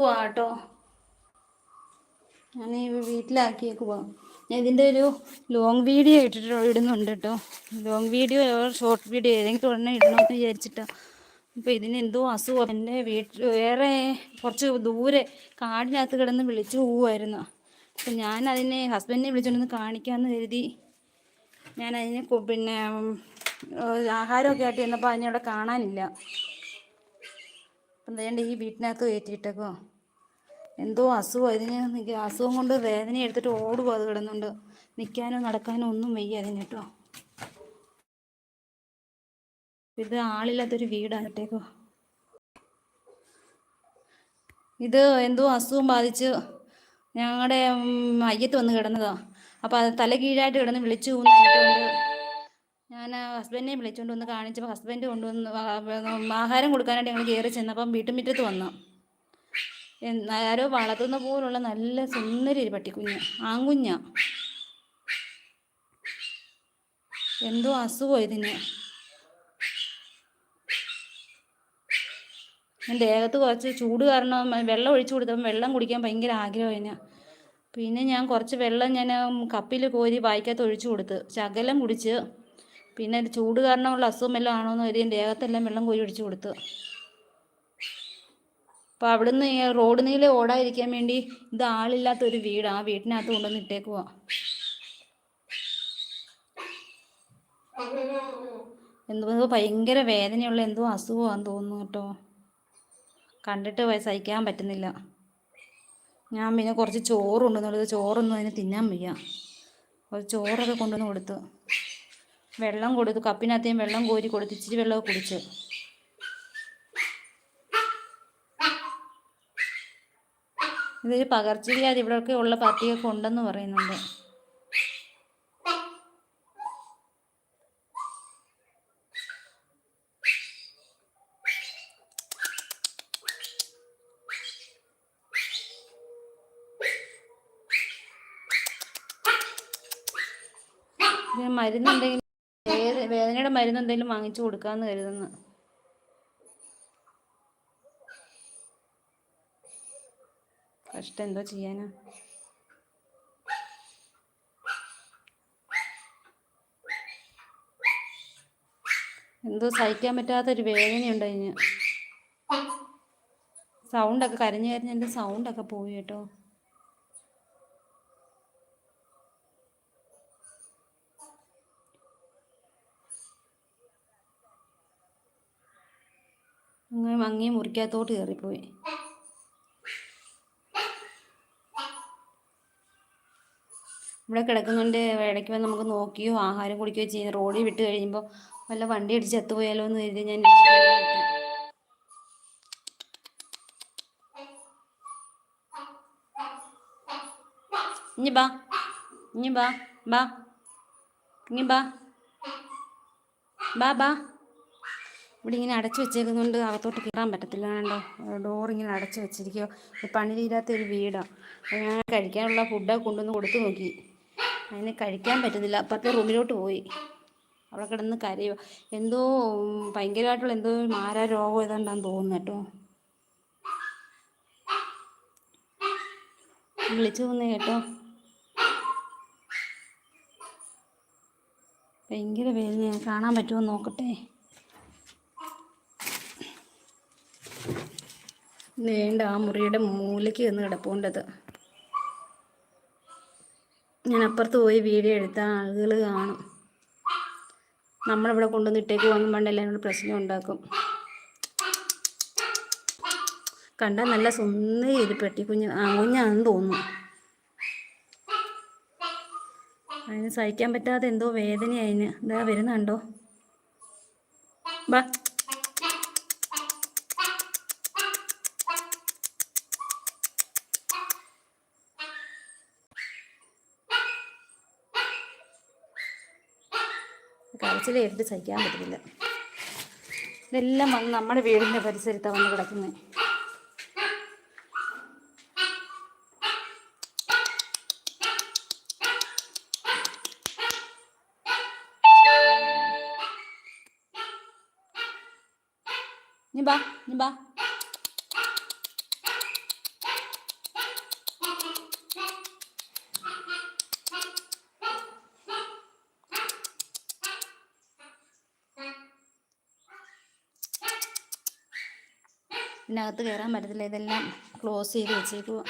പോവാട്ടോ. ഞാൻ ഈ വീട്ടിലാക്കിയേക്ക് ഞാൻ ഇതിന്റെ ഒരു ലോങ് വീഡിയോ ഇട്ടിട്ട് ഇടുന്നുണ്ട് കേട്ടോ ലോങ് വീഡിയോ ഷോർട്ട് വീഡിയോ ഏതെങ്കിലും ഉടനെ ഇടണമെന്ന് വിചാരിച്ചിട്ടാണ് അപ്പോൾ ഇതിന് എന്തോ അസുഖം. എന്റെ വീട്ടിൽ വേറെ കുറച്ച് ദൂരെ കാടിനകത്ത് കിടന്ന് വിളിച്ചു പോവുമായിരുന്നു അപ്പം ഞാൻ അതിനെ ഹസ്ബൻഡിനെ വിളിച്ചുകൊണ്ടൊന്ന് കാണിക്കാമെന്ന് കരുതി. ഞാൻ അതിനെ പിന്നെ ആഹാരമൊക്കെ ആയിട്ട് ചെന്നപ്പോൾ അതിനെ അവിടെ കാണാനില്ല. അപ്പം വേണ്ട ഈ വീട്ടിനകത്ത് കയറ്റിയിട്ടേക്കോ എന്തോ അസുഖം. ഇതിന് അസുഖം കൊണ്ട് വേദന എടുത്തിട്ട് ഓടുക അത് കിടന്നുണ്ട് നിൽക്കാനോ നടക്കാനോ ഒന്നും വയ്യ അതിന് കേട്ടോ. ഇത് ആളില്ലാത്തൊരു വീടാകട്ടേക്കോ. ഇത് എന്തോ അസുഖം ബാധിച്ച് ഞങ്ങളുടെ അയ്യത്ത് വന്ന് കിടന്നതാ. അപ്പോൾ അത് തല കീഴായിട്ട് കിടന്ന് വിളിച്ചു കൊണ്ട് ഞാൻ ഹസ്ബൻഡിനെ വിളിച്ചുകൊണ്ട് വന്ന് കാണിച്ചപ്പോൾ ഹസ്ബൻഡ് കൊണ്ടുവന്ന് ആഹാരം കൊടുക്കാനായിട്ട് ഞങ്ങൾ കയറി ചെന്നപ്പം വീട്ടുമുറ്റത്ത് വന്നു. ആരോ വളർത്തുന്ന പോലുള്ള നല്ല സുന്ദരി ഒരു പട്ടിക്കുഞ്ഞ് ആങ്കുഞ്ഞ എന്തോ അസുഖം ഇതിന്. എന്റെ ദേഹത്ത് കുറച്ച് ചൂട് കാരണം വെള്ളം ഒഴിച്ചു കൊടുത്തപ്പോൾ വെള്ളം കുടിക്കാൻ ഭയങ്കര ആഗ്രഹം പിന്നെ ഞാൻ കുറച്ച് വെള്ളം ഞാൻ കപ്പിൽ കോരി വായിക്കകത്ത് ഒഴിച്ചു കൊടുത്ത് ശകലം കുടിച്ച് പിന്നെ ചൂട് കാരണമുള്ള അസുഖം വല്ലതും ആണോ എന്ന് കരുതി ദേഹത്തെല്ലാം വെള്ളം കോരി ഒഴിച്ചു കൊടുത്തു. അപ്പോൾ അവിടുന്ന് റോഡ് നീല ഓടാതിരിക്കാൻ വേണ്ടി ഇത് ആളില്ലാത്ത ഒരു വീട്. ആ വീട്ടിനകത്ത് കൊണ്ടുവന്ന് ഇട്ടേക്കുവാ. എന്തോ ഭയങ്കര വേദനയുള്ള എന്തോ അസുഖമാണെന്ന് തോന്നുന്നു കേട്ടോ. കണ്ടിട്ട് സഹിക്കാൻ പറ്റുന്നില്ല. ഞാൻ പിന്നെ കുറച്ച് ചോറുണ്ടെന്നുള്ളത് ചോറൊന്നും അതിന് തിന്നാൻ വയ്യ. കുറച്ച് ചോറൊക്കെ കൊണ്ടുവന്ന് കൊടുത്ത്. വെള്ളം കൊടുത്തു കപ്പിനകത്തേയും വെള്ളം കോരി കൊടുത്ത് ഇച്ചിരി വെള്ളമൊക്കെ കുടിച്ച്. ഇതൊരു പകർച്ചവ്യാധി ഇവിടെയൊക്കെ ഉള്ള പട്ടിയൊക്കെ ഉണ്ടെന്ന് പറയുന്നുണ്ട്. മരുന്നുണ്ടെങ്കിൽ വേദനയുടെ മരുന്ന് എന്തെങ്കിലും വാങ്ങിച്ചു കൊടുക്കാന്ന് കരുതുന്നു. കഷ്ടം എന്തോ ചെയ്യാനാ. എന്തോ സഹിക്കാൻ പറ്റാത്തൊരു വേദനയുണ്ട് അതിന്. സൗണ്ടൊക്കെ കരഞ്ഞു കരഞ്ഞ് എന്റെ സൗണ്ടൊക്കെ പോയി കേട്ടോ. അങ്ങനെ മങ്ങിയും മുറിക്കകത്തോട്ട് കയറിപ്പോയി. ഇവിടെ കിടക്കുന്നുണ്ട്. ഇടയ്ക്ക് വന്ന് നമുക്ക് നോക്കിയോ ആഹാരം കുടിക്കുകയോ ചെയ്യുന്ന റോഡിൽ വിട്ട് കഴിയുമ്പോൾ വല്ല വണ്ടി അടിച്ച് ചത്തുപോയാലോ എന്ന് കരുതി ഞാൻ ഇനി ബാ ഇനി ബാ ബാ ഇനി ബാ ബാ ബാ. ഇവിടെ ഇങ്ങനെ അടച്ചു വെച്ചേക്കുന്നുണ്ട്. അകത്തോട്ട് കയറാൻ പറ്റത്തില്ല കണ്ടോ? ഡോർ ഇങ്ങനെ അടച്ചു വെച്ചിരിക്കുകയോ പണി തീരാത്ത ഒരു വീടാണ് ഞാൻ കഴിക്കാനുള്ള ഫുഡൊക്കെ കൊണ്ടുവന്ന് കൊടുത്തു നോക്കി. അതിനെ കഴിക്കാൻ പറ്റുന്നില്ല. അപ്പുറത്തെ റൂമിലോട്ട് പോയി. അവിടെ കിടന്ന് കരയോ എന്തോ ഭയങ്കരമായിട്ടുള്ള എന്തോ മാരാ രോഗം ഏതാണ്ടാന്ന് തോന്നുന്നു കേട്ടോ. വിളിച്ചു തോന്നു കേട്ടോ. ഭയങ്കര വേദന കാണാൻ പറ്റുമോ നോക്കട്ടെ. നീണ്ട ആ മുറിയുടെ മൂലയ്ക്ക് നിന്ന് കിടപ്പുണ്ടത്. ഞാൻ അപ്പുറത്ത് പോയി വീഡിയോ എടുത്താൽ ആളുകൾ കാണും. നമ്മളിവിടെ കൊണ്ടുവന്ന് ഇട്ടേക്ക് പോകുന്ന പണ്ട് എല്ലാവരും പ്രശ്നം ഉണ്ടാക്കും. കണ്ടാൽ നല്ല സുന്ദരി ചെയ്ത് പെട്ടി കുഞ്ഞ് കുഞ്ഞാണെന്ന് തോന്നുന്നു. അതിന് സഹിക്കാൻ പറ്റാതെ എന്തോ വേദന അതിന്. ഇതാ വരുന്നുണ്ടോ? ബാ. കരച്ചിൽ കേട്ടിട്ട് സഹിക്കാൻ പറ്റുന്നില്ല. ഇതെല്ലാം വന്ന് നമ്മുടെ വീടിന്റെ പരിസരത്താണ് വന്ന് കിടക്കുന്നത് നീ ബാ നീ ബാ. ഇതിനകത്ത് കയറാൻ പറ്റത്തില്ല. ഇതെല്ലാം ക്ലോസ് ചെയ്ത് വെച്ചേക്കുക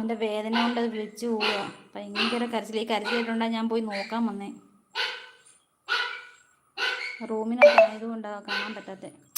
എന്റെ വേദന കൊണ്ട് അത് വിളിച്ചു പോവുക ഭയങ്കര കരച്ചിൽ. ഈ ഞാൻ പോയി നോക്കാൻ വന്നേ. റൂമിനൊക്കെ ആയതുകൊണ്ടാണ് കാണാൻ പറ്റാത്തത്